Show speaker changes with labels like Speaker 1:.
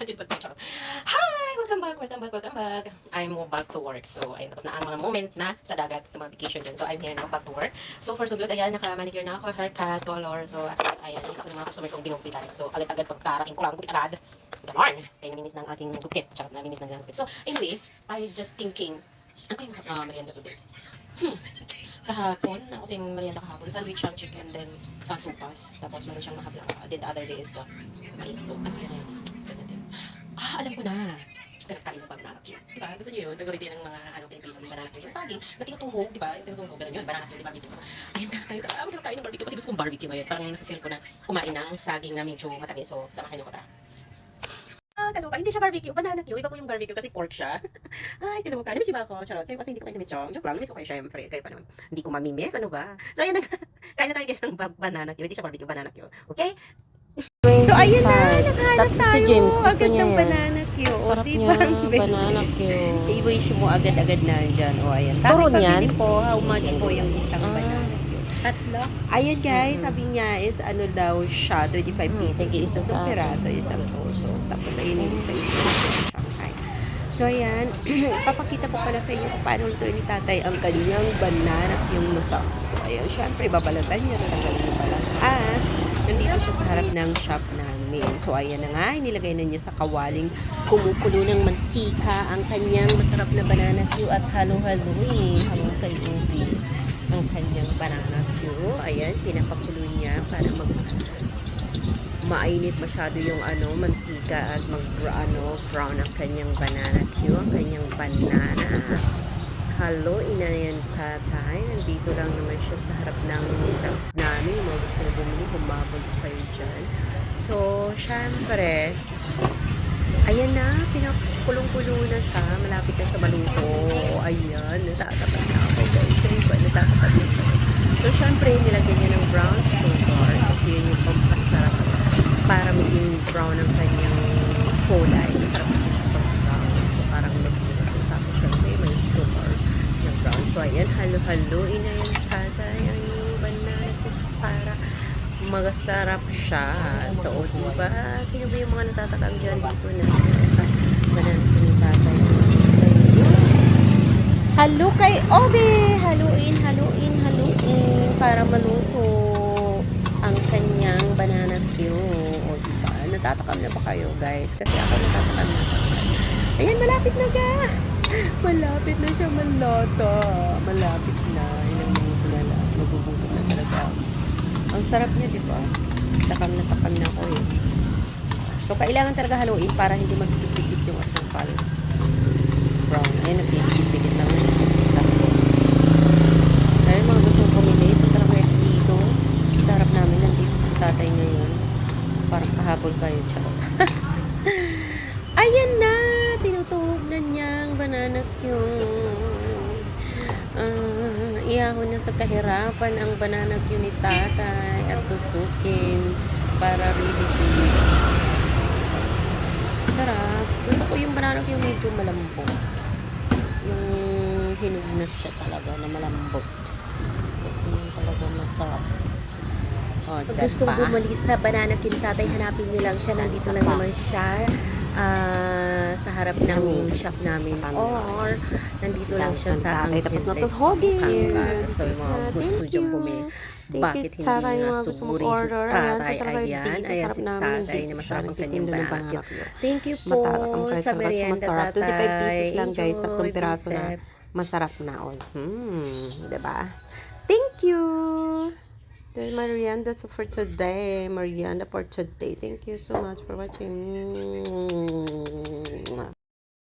Speaker 1: Hi! Welcome back, welcome back, welcome back. I'm back to work. So, ayun, tapos na ang mga moment na sa dagat, yung mga vacation dyan. So, I'm here now, back to work. So, for so good, ayan, naka-manicure na ako, haircut, color. So, ayan, isa ko ng mga customer kong ginupitan. So, agad-agad pagkarating ko lang, gupit agad. Ganon! Kaya namimiss ng aking gupit, tsaka namimiss ng gupit. So, anyway, I just thinking, ano ba yung uh, merienda today? Hmm. Kahapon, ako kasing merienda kahapon, sandwich siyang chicken, then uh, supas. Tapos meron siyang mahabla. Then the other day is uh, mais. So, ano? Ah, alam ko na. Kinakain ng banana cue. Diba? Gusto niyo yun? Nagawin din ng mga ano, Pilipino, yung banana cue. Yung saging, na tinutuhog, diba? Yung tinutuhog, ganun yun. Banana cue, di barbecue. So, ayun na tayo. Ah, magkakain tayo ng barbecue. Kasi gusto kong barbecue ngayon. Parang feel ko na kumain ng saging na medyo matamis. So, samahan niyo ko tara. Ah, kaloka. Hindi siya barbecue. Banana cue. Iba po yung barbecue kasi pork siya. Ay, kaloka. Namiss ba ako? Charot. Kayo kasi hindi ko kayo chong. Joke lang. Namiss ko kayo syempre. Kayo pa naman. Hindi ko mamimiss. Ano ba? So, ayun na. Kain na tayo guys ng ba- banana cue. Hindi siya barbecue. Banana cue. Okay?
Speaker 2: Ayun na, nakahanap tayo.
Speaker 3: si James, gusto
Speaker 2: agad
Speaker 3: niya
Speaker 2: ng
Speaker 3: yan.
Speaker 2: banana Q. O,
Speaker 3: Sarap
Speaker 2: diba?
Speaker 3: niya, banana cue.
Speaker 2: I-wish mo agad-agad na dyan. O, ayan.
Speaker 3: Turo
Speaker 2: Tapos
Speaker 3: niyan?
Speaker 2: pabili po, how much po yung isang
Speaker 3: Ah.
Speaker 2: banana Q.
Speaker 3: Tatlo?
Speaker 2: Ayan guys, sabi niya is ano daw siya, 25
Speaker 3: Hmm,
Speaker 2: pesos.
Speaker 3: sige, isa sa akin.
Speaker 2: piraso, isang puso. Tapos ayun yung isa isa sa Shanghai. So ayan, papakita ko pala sa inyo kung paano ito ni tatay ang kanyang banana yung masa. So ayan, syempre babalatan niya talaga yung balat. Nandito siya sa harap ng shop namin. So ayan na nga, inilagay na niya sa kawaling kumukulo ng mantika ang kanyang masarap na banana cue at halo-haloin. Halo kay Ubi ang kanyang banana cue. Ayan, pinapakulo niya para mag mainit masyado yung ano, mantika at mag ano, brown ang kanyang banana cue, ang kanyang banana. Hello, ina yan tatay. Nandito lang naman siya sa harap ng shop namin. Mga gusto na bumili, humabol kayo dyan. So, syempre, ayan na, pinakulong-kulo na siya. Malapit na siya maluto. Ayan, natatapat na ako guys. Kayo ba, natatapat na ako. So, syempre, nilagyan niya ng brown sugar kasi yun yung pampasarap para maging brown ang kanyang kulay. Masarap kasi siya pag brown. So, parang nagluto. Tapos, syempre, may sugar na brown. So, halo-haloin na yan tatay ang banana para magasarap siya. So, o, diba? Sino ba yung mga natatakam dyan dito na banana ni tatay? Halo kay Obe! Haluin, haluin, haluin para maluto ang kanyang banana cue. O, diba? Natatakam na ba kayo, guys? Kasi ako natatakam na. Ayan, malapit na ga! Malapit na siya malata. Malapit na. Ilang minuto na lang. Magugutom na talaga. Ang sarap niya, di ba? Takam na takam na ako eh. So, kailangan talaga haluin para hindi magdikit-dikit yung asukal. Brown. Nagdidikit-dikit lang na. Sakto. Ayun, mga gustong pumili. Punta lang kayo dito. Sa harap namin, nandito si tatay ngayon. Parang kahabol kayo. Charot. Ayan na! Niyang banana cue. Ah, iahon na sa kahirapan ang banana cue ni tatay at tusukin para really to Sarap. Gusto ko yung banana cue medyo malambot. Yung hinog na siya talaga na malambot. Kasi talaga masarap. Oh,
Speaker 3: Pag
Speaker 2: gustong
Speaker 3: pa.
Speaker 2: bumalik sa banana cue ni tatay, hanapin niyo lang siya. Nandito lang naman siya harap ng
Speaker 3: Namin.
Speaker 2: shop namin. Or nandito lang siya sa
Speaker 3: Tatay, tapos
Speaker 2: Angeles,
Speaker 3: natushogin.
Speaker 2: Pampanga. So, yung mga gusto
Speaker 3: you.
Speaker 2: bumili. Bakit hindi
Speaker 3: tatay,
Speaker 2: nga suburin si tatay? Ayan, ayan si tatay na masarap ang kanyang cue. Thank you po sa merienda,
Speaker 3: Masarap. 25 pesos lang guys. Tatlong piraso na. Masarap na all. Hmm. Diba? Thank you. The merienda so for today. Merienda for today. Thank you so much for watching.